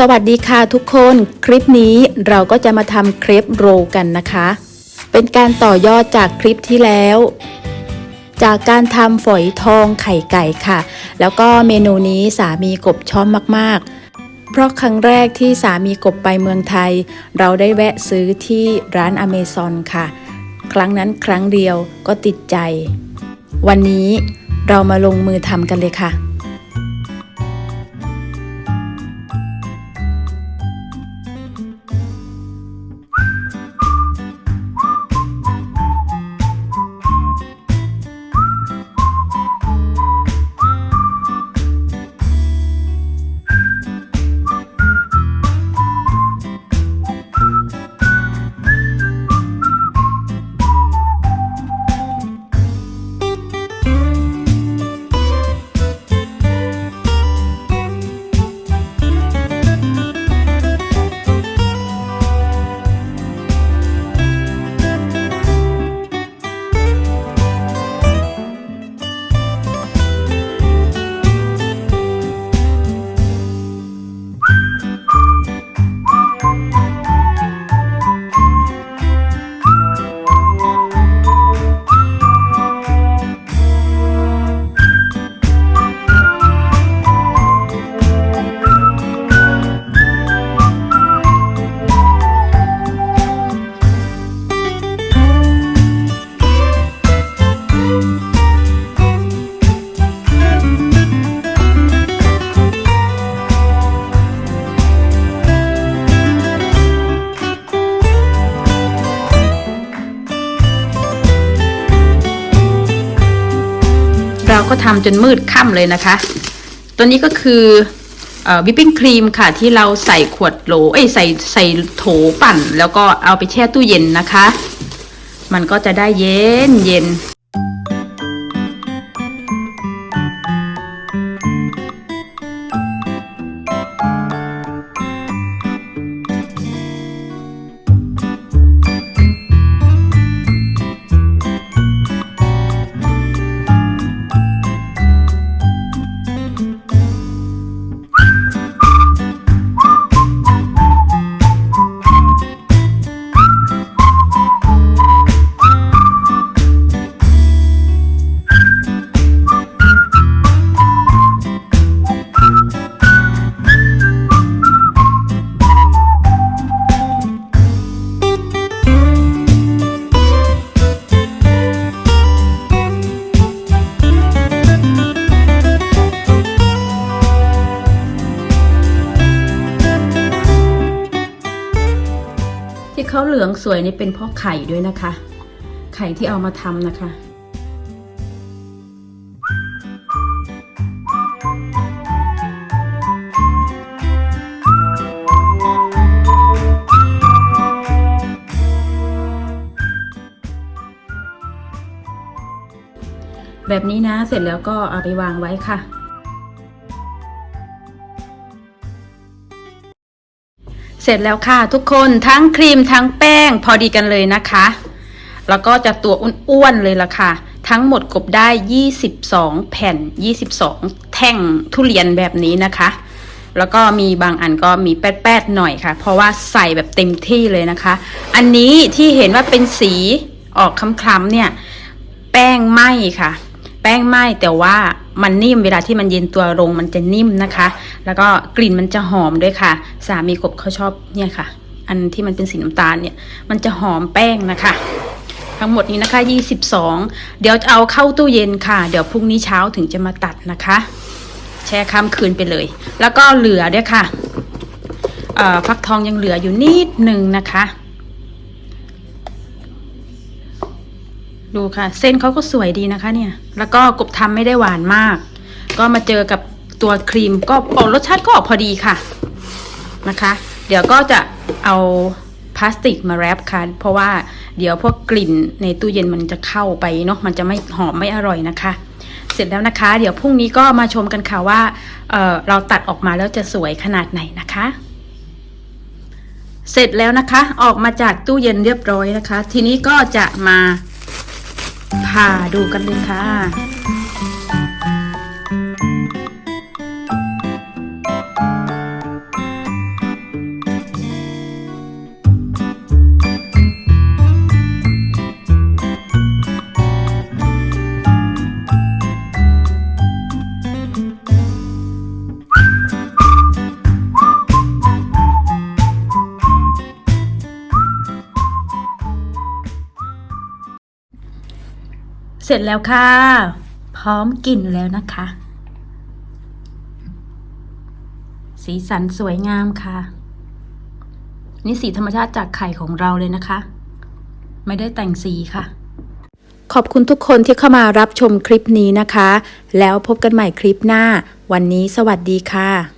สวัสดีค่ะทุกคนคลิปนี้เราก็จะมาทำเครปโรกันนะคะ เป็นการต่อยอดจากคลิปที่แล้ว จากการทำฝอยทองไข่ไก่ค่ะ แล้วก็เมนูนี้สามีกบชอบมากๆ เพราะครั้งแรกที่สามีกบไปเมืองไทย เราได้แวะซื้อที่ร้านอเมซอนค่ะ ครั้งนั้นครั้งเดียวก็ติดใจ วันนี้เรามาลงมือทำกันเลยค่ะ ก็ทำจนมืดค่ำเลยนะคะ ตัวนี้ก็คือวิปปิ้งครีมค่ะที่เราใส่ขวดโหลเอ้ยใส่ใส่โถปั่น แล้วก็เอาไปแช่ตู้เย็นนะคะ มันก็จะได้เย็นเย็น ที่เขาเหลืองสวยนี่เป็นเพราะไข่ด้วยนะคะ ไข่ที่เอามาทำนะคะแบบนี้นะ เสร็จแล้วก็เอาไปวางไว้ค่ะ เสร็จแล้วค่ะทุกคนทั้งครีมทั้งแป้งพอดีกันเลยนะคะ แล้วก็จะตัวอ้วนๆเลยละค่ะ ทั้งหมดกบได้ 22 แผ่น 22 แท่งทุเรียนแบบนี้นะคะ แล้วก็มีบางอันก็มีแป๊ดๆหน่อยค่ะ เพราะว่าใส่แบบเต็มที่เลยนะคะ อันนี้ที่เห็นว่าเป็นสีออกคล้ำๆเนี่ย แป้งไหมค่ะ ป้งไหมแต่ว่ามันนิ่มเวลาที่มันเย็นตัวลงมันจะนิ่มนะคะ แล้วก็กลิ่นมันจะหอมด้วยค่ะ สามีกบเขาชอบเนี่ยค่ะ อันที่มันเป็นสีน้ำตาลเนี่ย มันจะหอมแป้งนะคะ ทั้งหมดนี้นะคะ 22 เดี๋ยวเอาเข้าตู้เย็นค่ะ เดี๋ยวพรุ่งนี้เช้าถึงจะมาตัดนะคะ แช่ข้ามคืนไปเลย แล้วก็เหลือด้วยค่ะอ่อฟักทองยังเหลืออยู่นิดหนึ่งนะคะ ดูค่ะ เส้นเขาก็สวยดีนะคะเนี่ย แล้วก็กบทำไม่ได้หวานมาก ก็มาเจอกับตัวครีมก็ออกรสชาติก็ออกพอดีค่ะนะคะ เดี๋ยวก็จะเอาพลาสติกมาแรปค่ะ เพราะว่าเดี๋ยวพวกกลิ่นในตู้เย็นมันจะเข้าไปเนาะมันจะไม่หอมไม่อร่อยนะคะ เสร็จแล้วนะคะ เดี๋ยวพรุ่งนี้ก็มาชมกันค่ะว่าเเราตัดออกมาแล้วจะสวยขนาดไหนนะคะ เสร็จแล้วนะคะ ออกมาจากตู้เย็นเรียบร้อยนะคะ ทีนี้ก็จะมา ผ่าดูกันเลยค่ะ เสร็จแล้วค่ะ พร้อมกินแล้วนะคะ สีสันสวยงามค่ะ นี่สีธรรมชาติจากไข่ของเราเลยนะคะ ไม่ได้แต่งสีค่ะ ขอบคุณทุกคนที่เข้ามารับชมคลิปนี้นะคะ แล้วพบกันใหม่คลิปหน้า วันนี้สวัสดีค่ะ